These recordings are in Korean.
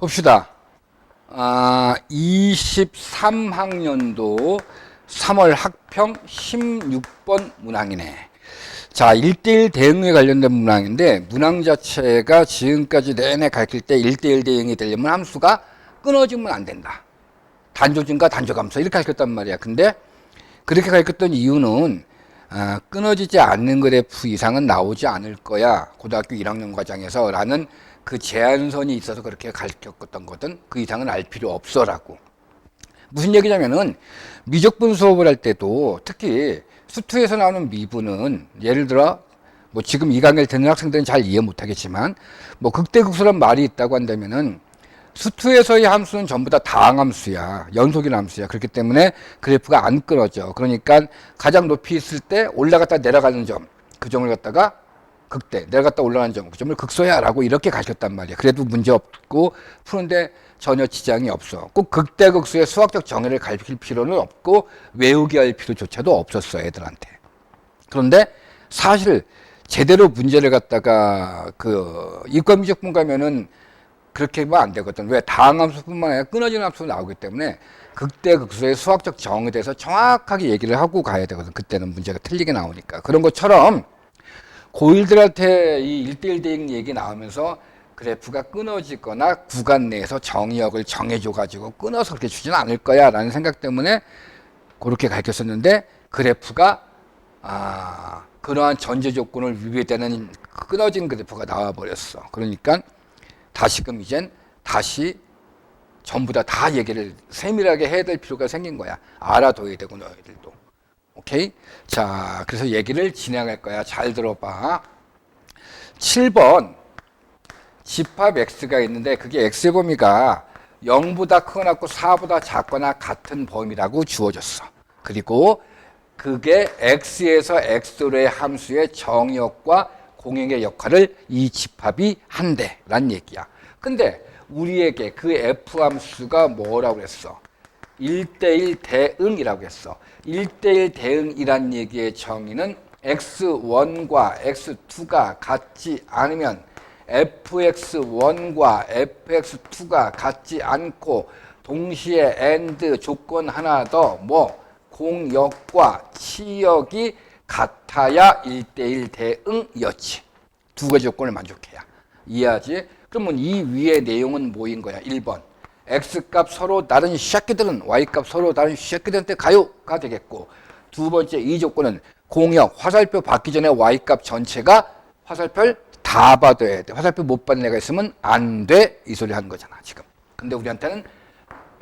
봅시다. 아, 23학년도 3월 학평 16번 문항이네. 자, 1대1 대응에 관련된 문항인데, 문항 자체가 지금까지 내내 가르칠 때 1대1 대응이 되려면 함수가 끊어지면 안 된다. 단조증과 단조감수 이렇게 가르쳤단 말이야. 근데 그렇게 가르쳤던 이유는 아, 끊어지지 않는 그래프 이상은 나오지 않을 거야. 고등학교 1학년 과정에서 라는 그 제한선이 있어서 그렇게 가르쳤던 거든 그 이상은 알 필요 없어라고. 무슨 얘기냐면은 미적분 수업을 할 때도 특히 수투에서 나오는 미분은 예를 들어 뭐 지금 이 강의를 듣는 학생들은 잘 이해 못하겠지만 뭐 극대극소란 말이 있다고 한다면은 수투에서의 함수는 전부 다 다항함수야. 연속인 함수야. 그렇기 때문에 그래프가 안 끊어져. 그러니까 가장 높이 있을 때 올라갔다 내려가는 점, 그 점을 갖다가 극대, 내려갔다 올라가는 점, 그 점을 극소야라고 이렇게 가르쳤단 말이야. 그래도 문제 없고 푸는데 전혀 지장이 없어. 꼭 극대 극소의 수학적 정의를 가르칠 필요는 없고 외우게 할 필요조차도 없었어 애들한테. 그런데 사실 제대로 문제를 갖다가 그 이과미적 분 가면은 그렇게 하면 안 되거든. 왜? 다항 함수뿐만 아니라 끊어지는 함수도 나오기 때문에 극대 극소의 수학적 정의에 대해서 정확하게 얘기를 하고 가야 되거든. 그때는 문제가 틀리게 나오니까. 그런 것처럼 고1들한테 이 1대1 대응 얘기 나오면서 그래프가 끊어지거나 구간 내에서 정의역을 정해줘 가지고 끊어서 그렇게 주지는 않을 거야 라는 생각 때문에 그렇게 가르쳤었는데 그래프가 아, 그러한 전제 조건을 위배되는 끊어진 그래프가 나와 버렸어. 그러니까 다시금 이젠 다시 전부 다 다 얘기를 세밀하게 해야 될 필요가 생긴 거야. 알아둬야 되고 너희들도. 오케이? 자, 그래서 얘기를 진행할 거야. 잘 들어봐. 7번 집합 x가 있는데 그게 x의 범위가 0보다 크거나 4보다 작거나 같은 범위라고 주어졌어. 그리고 그게 x에서 x로의 함수의 정역과 공역의 역할을 이 집합이 한대란 얘기야. 근데 우리에게 그 f 함수가 뭐라고 그랬어? 1대1 대응이라고 했어. 1대1 대응이란 얘기의 정의는 x1과 x2가 같지 않으면 fx1과 fx2가 같지 않고 동시에 and 조건 하나 더 뭐 공역과 치역이 같아야 1대1 대응이었지. 두 가지 조건을 만족해야. 이해하지? 그러면 이 위의 내용은 뭐인 거야? 1번. X값 서로 다른 새끼들은 y값 서로 다른 새끼들한테 가요가 되겠고 두 번째 이 조건은 공역, 화살표 받기 전에 y값 전체가 화살표를 다 받아야 돼. 화살표 못 받는 애가 있으면 안 돼. 이 소리 하는 거잖아, 지금. 근데 우리한테는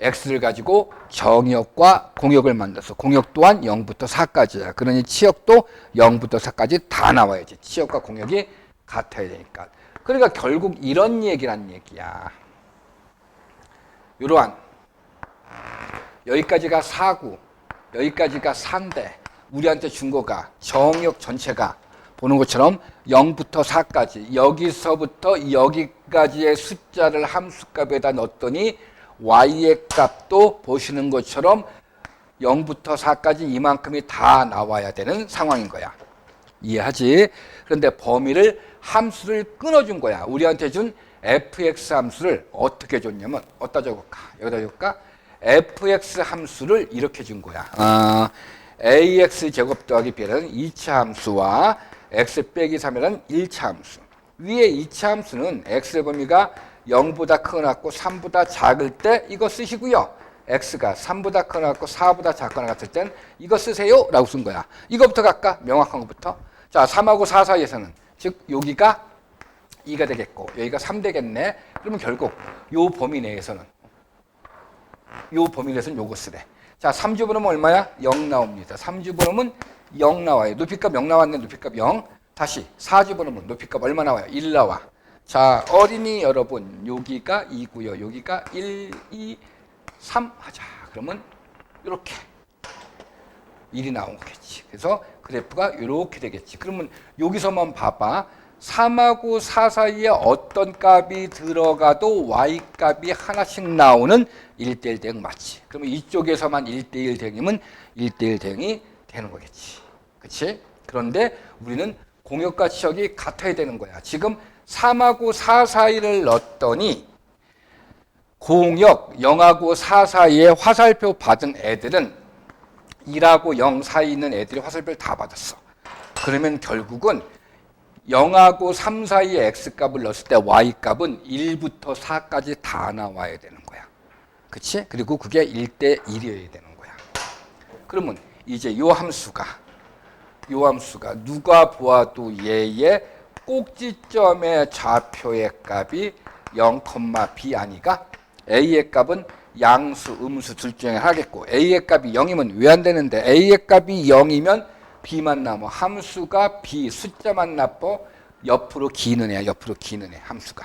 x를 가지고 정역과 공역을 만들어서 공역 또한 0부터 4까지야. 그러니 치역도 0부터 4까지 다 나와야지. 치역과 공역이 같아야 되니까. 그러니까 결국 이런 얘기란 얘기야. 이러한 여기까지가 4구, 여기까지가 3대 우리한테 준 거가 정역 전체가 보는 것처럼 0부터 4까지 여기서부터 여기까지의 숫자를 함수값에다 넣었더니 y의 값도 보시는 것처럼 0부터 4까지 이만큼이 다 나와야 되는 상황인 거야. 이해하지? 그런데 범위를 함수를 끊어준 거야. 우리한테 준 fx 함수를 어떻게 줬냐면 어디다 적을까? 여기다 적을까? fx 함수를 이렇게 준 거야. 아, ax 제곱 더하기 b라는 2차 함수와 x 빼기 3이라는 1차 함수. 위에 2차 함수는 x의 범위가 0보다 크거나 같고 3보다 작을 때 이거 쓰시고요. x가 3보다 크거나 같고 4보다 작거나 같을 땐 이거 쓰세요 라고 쓴 거야. 이거부터 갈까? 명확한 것부터. 자, 3하고 4 사이에서는 즉 여기가 2가 되겠고 여기가 3 되겠네. 그러면 결국 요 범위 내에서는 요 범위 내에서는 요거 쓰래. 자, 3주분하면 얼마야? 0 나옵니다. 3주분하면 0 나와요. 높이값 0 나왔네. 높이값 0. 다시 4주분하면 높이값 얼마 나와요? 1 나와. 자, 어린이 여러분, 여기가 2고요. 여기가 1, 2, 3 하자. 그러면 이렇게 1이 나온 거겠지. 그래서 그래프가 이렇게 되겠지. 그러면 여기서만 봐봐. 3하고 4 사이에 어떤 값이 들어가도 y 값이 하나씩 나오는 1대1 대응 맞지. 그러면 이쪽에서만 1대1 대응이면 1대1 대응이 되는 거겠지. 그치? 그런데 우리는 공역과 치역이 같아야 되는 거야. 지금 3하고 4 사이를 넣었더니 공역 0하고 4 사이에 화살표 받은 애들은 1하고 0 사이에 있는 애들이 화살표를 다 받았어. 그러면 결국은 0하고 3 사이에 x값을 넣었을 때 y값은 1부터 4까지 다 나와야 되는 거야. 그치? 그리고 그게 1대 1이어야 되는 거야. 그러면 이제 요 함수가 요 함수가 누가 보아도 얘의 꼭지점의 좌표의 값이 0,b 아니가 a의 값은 양수, 음수 둘 중에 하겠고 a의 값이 0이면 왜 안 되는데 a의 값이 0이면 b만 남아. 함수가 b 숫자만 나빠 옆으로 기는 애야 옆으로 기는 애 함수가.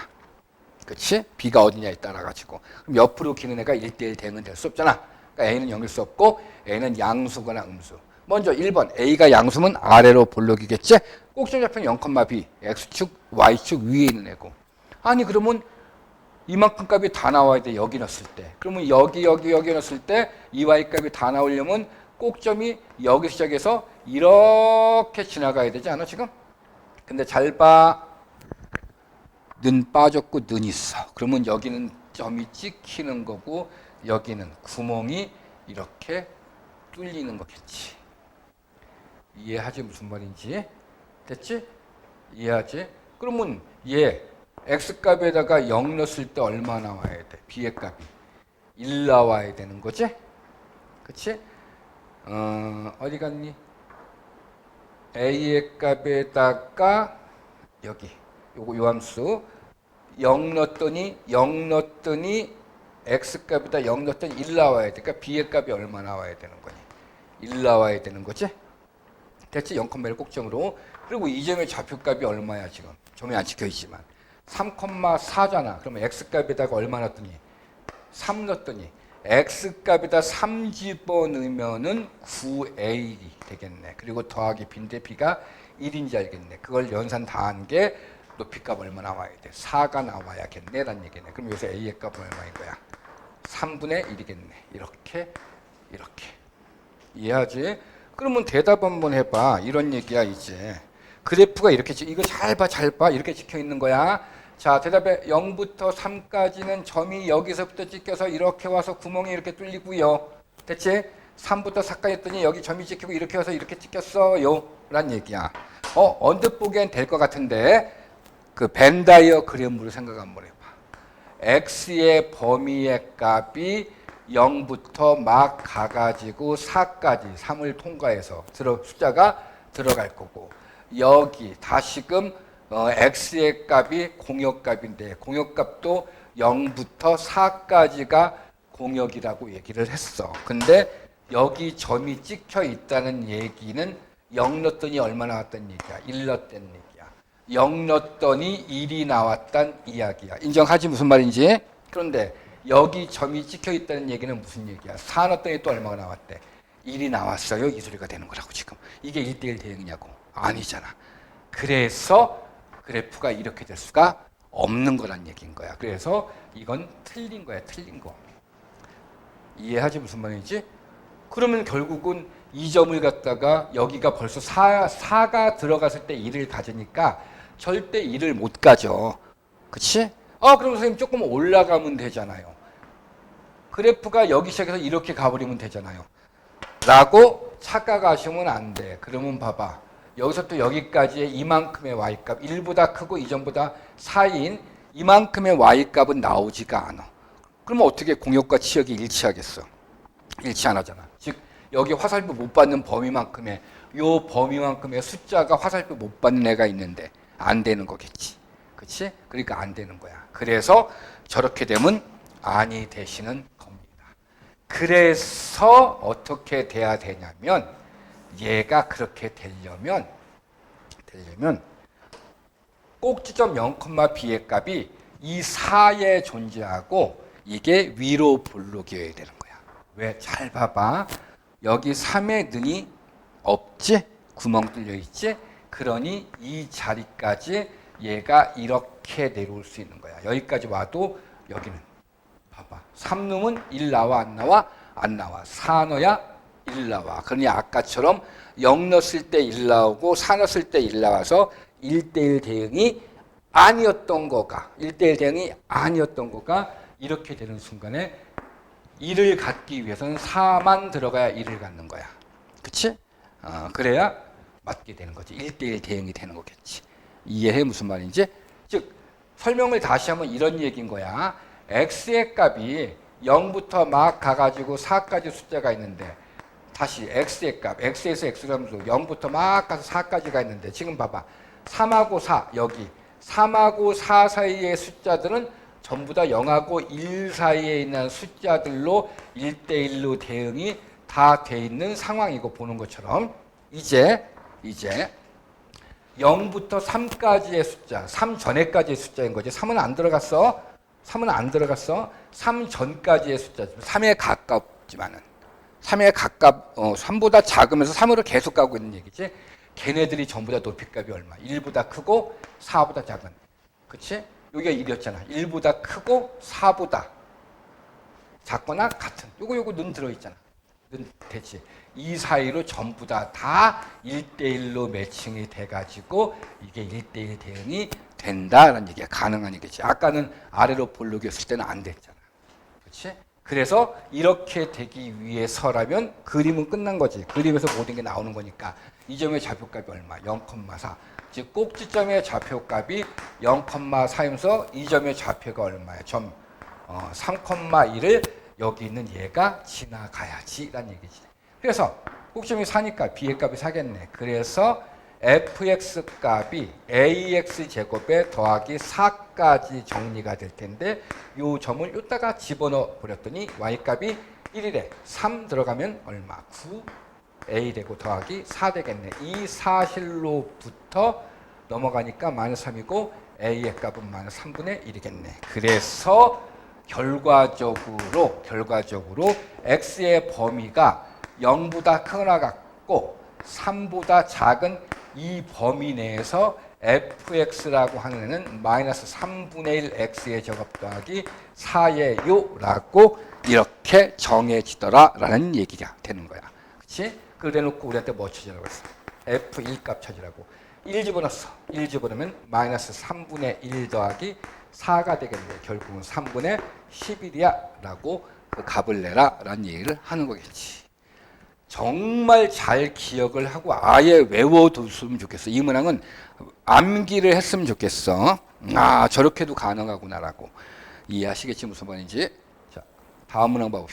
그치? b가 어디냐에 따라 가지고. 그럼 옆으로 기는 애가 1대1 대응은 될 수 없잖아. 그러니까 a는 0일 수 없고 a는 양수거나 음수. 먼저 1번. A가 양수면 아래로 볼록이겠지? 꼭지점 좌표는 0,b x축, y축 위에 있는 애고. 아니 그러면 이만큼 값이 다 나와야 돼 여기 넣었을 때. 그러면 여기 여기 여기 넣었을 때 이 y 값이 다 나오려면 꼭점이 여기 시작해서 이렇게 지나가야 되지 않아 지금? 근데 잘 봐. 는 빠졌고 는 있어. 그러면 여기는 점이 찍히는 거고 여기는 구멍이 이렇게 뚫리는 거겠지. 이해하지 무슨 말인지? 됐지? 이해하지? 그러면 얘 x값에다가 0 넣었을 때 얼마 나와야 돼? b의 값이 1 나와야 되는 거지? 그치? 어, 어디 갔니? a의 값에다가 여기 요거 요 함수 0 넣었더니 0 넣었더니 x 값에다 0 넣었더니 1 나와야 돼. 그러니까 b의 값이 얼마 나와야 되는 거니? 1 나와야 되는 거지? 됐지? 0,1 꼭점으로. 그리고 이 점의 좌표값이 얼마야 지금? 점이 안 찍혀 있지만 3,4잖아. 그러면 x 값에다가 얼마 넣었더니 3 넣었더니 x 값에다 3 집어넣으면은 9a 되겠네. 그리고 더하기 빈대 b가 1인지 알겠네. 그걸 연산 다 한 게 높이값 얼마 나와야 돼? 4가 나와야겠네. 라는 얘기네. 그럼 여기서 a의 값은 얼마인 거야? 3분의 1이겠네. 이렇게 이렇게. 이해하지? 그러면 대답 한번 해봐. 이런 얘기야 이제. 그래프가 이렇게 찍- 이거 잘 봐, 잘 봐. 이렇게 찍혀 있는 거야. 자, 대답에 0부터 3까지는 점이 여기서부터 찍혀서 이렇게 와서 구멍이 이렇게 뚫리고요. 됐지? 3부터 4까지 했더니 여기 점이 찍히고 이렇게 와서 이렇게 찍혔어요. 란 얘기야. 어, 언뜻 보기엔 될 것 같은데 그 벤다이어 그램으로 생각 한번 해봐. x의 범위의 값이 0부터 막 가가지고 4까지 3을 통과해서 들어, 숫자가 들어갈 거고 여기 다시금 어, x의 값이 공역값인데 공역값도 0부터 4까지가 공역이라고 얘기를 했어. 근데 여기 점이 찍혀 있다는 얘기는 0 넣었더니 얼마 나왔다는 얘기야? 1 넣었다는 얘기야. 0 넣었더니 1이 나왔단 이야기야. 인정하지 무슨 말인지? 그런데 여기 점이 찍혀 있다는 얘기는 무슨 얘기야? 4 넣었더니 또 얼마가 나왔대? 1이 나왔어요. 이 소리가 되는 거라고 지금. 이게 1대1 대응이냐고. 아니잖아. 그래서 그래프가 이렇게 될 수가 없는 거란 얘기인 거야. 그래서 이건 틀린 거야. 틀린 거. 이해하지 무슨 말인지? 그러면 결국은 이 점을 갖다가 여기가 벌써 4, 4가 들어갔을 때 1을 가지니까 절대 1을 못 가져. 그치? 아, 그럼 선생님 조금 올라가면 되잖아요. 그래프가 여기 시작해서 이렇게 가버리면 되잖아요. 라고 착각하시면 안 돼. 그러면 봐봐. 여기서부터 여기까지의 이만큼의 y값, 1보다 크고 이전보다 4인 이만큼의 y값은 나오지가 않아. 그러면 어떻게 공역과 치역이 일치하겠어? 일치 안 하잖아. 즉 여기 화살표 못 받는 범위만큼의 요 범위만큼의 숫자가 화살표 못 받는 애가 있는데 안 되는 거겠지. 그렇지? 그러니까 안 되는 거야. 그래서 저렇게 되면 아니 되시는 겁니다. 그래서 어떻게 돼야 되냐면 얘가 그렇게 되려면 되려면 꼭지점 0,b의 값이 이 4에 존재하고 이게 위로 볼록이어야 되는 거야. 왜? 잘 봐봐. 여기 3의 는이 없지? 구멍 뚫려 있지? 그러니 이 자리까지 얘가 이렇게 내려올 수 있는 거야. 여기까지 와도 여기는 봐봐. 3놈은 1 나와 안 나와? 안 나와. 4 넣어야 1 나와. 그러니 아까처럼 0 넣었을 때1 나오고 4 넣었을 때1 나와서 1대1 대응이 아니었던 거가 1대1 대응이 아니었던 거가 이렇게 되는 순간에 1을 갖기 위해서는 4만 들어가야 1을 갖는 거야. 그치? 어, 그래야 맞게 되는 거지. 1대1 대응이 되는 거겠지. 이해해 무슨 말인지? 즉 설명을 다시 하면 이런 얘기인 거야. x의 값이 0부터 막 가가지고 4까지 숫자가 있는데 다시 x의 값, x에서 x로 하면서 0부터 막 가서 4까지가 있는데 지금 봐봐. 3하고 4 여기 3하고 4 사이의 숫자들은 전부 다 0하고 1 사이에 있는 숫자들로 1대1로 대응이 다 돼 있는 상황이고 보는 것처럼 이제 이제 0부터 3까지의 숫자, 3 전에까지의 숫자인 거지. 3은 안 들어갔어. 3은 안 들어갔어. 3 전까지의 숫자. 3에 가깝지만은. 3에 가깝, 어, 3보다 작으면서 3으로 계속 가고 있는 얘기지. 걔네들이 전부 다 높이값이 얼마? 1보다 크고 4보다 작은. 그치? 여기가 1이었잖아. 1보다 크고 4보다 작거나 같은. 요거 요거 눈 들어있잖아. 눈 됐지. 이 사이로 전부 다 다 1대1로 매칭이 돼가지고 이게 1대1 대응이 된다라는 얘기가 가능한 얘기지. 아까는 아래로 볼록이었을 때는 안 됐잖아. 그렇지? 그래서 이렇게 되기 위해서라면 그림은 끝난 거지. 그림에서 모든 게 나오는 거니까 이 점의 좌표값이 얼마? 0,4. 즉 꼭지점의 좌표값이 0,4이면서 이 점의 좌표가 얼마야? 점 어, 3,1을 여기 있는 얘가 지나가야지라는 얘기지. 그래서 꼭지점이 4니까 b의 값이 4겠네. 그래서 fx 값이 ax 제곱에 더하기 4까지 정리가 될 텐데 요 점을 여기다가 집어넣어 버렸더니 y 값이 1이래. 3 들어가면 얼마? 9 a 되고 더하기 4 되겠네. 이 사실로부터 넘어가니까 마이너스 3이고 a의 값은 마이너스 3분의 1이겠네. 그래서 결과적으로 결과적으로 x의 범위가 0보다 크거나 같고 3보다 작은 이 범위 내에서 fx라고 하는 애는 마이너스 3분의 1 x의 제곱 더하기 4예요 라고 이렇게 정해지더라라는 얘기가 되는 거야. 그치? 그걸 대놓고 우리한테 뭐 찾으라고 했어? f1 값 찾으라고. 1 집어넣었어. 1 집어넣으면 마이너스 3분의 1 더하기 4가 되겠네. 결국은 3분의 11이야 라고 그 값을 내라 라는 얘기를 하는 거겠지. 정말 잘 기억을 하고 아예 외워뒀으면 좋겠어. 이 문항은 암기를 했으면 좋겠어. 아 저렇게도 가능하구나라고 이해하시겠지 무슨 말인지. 자 다음 문항 봐봅시다.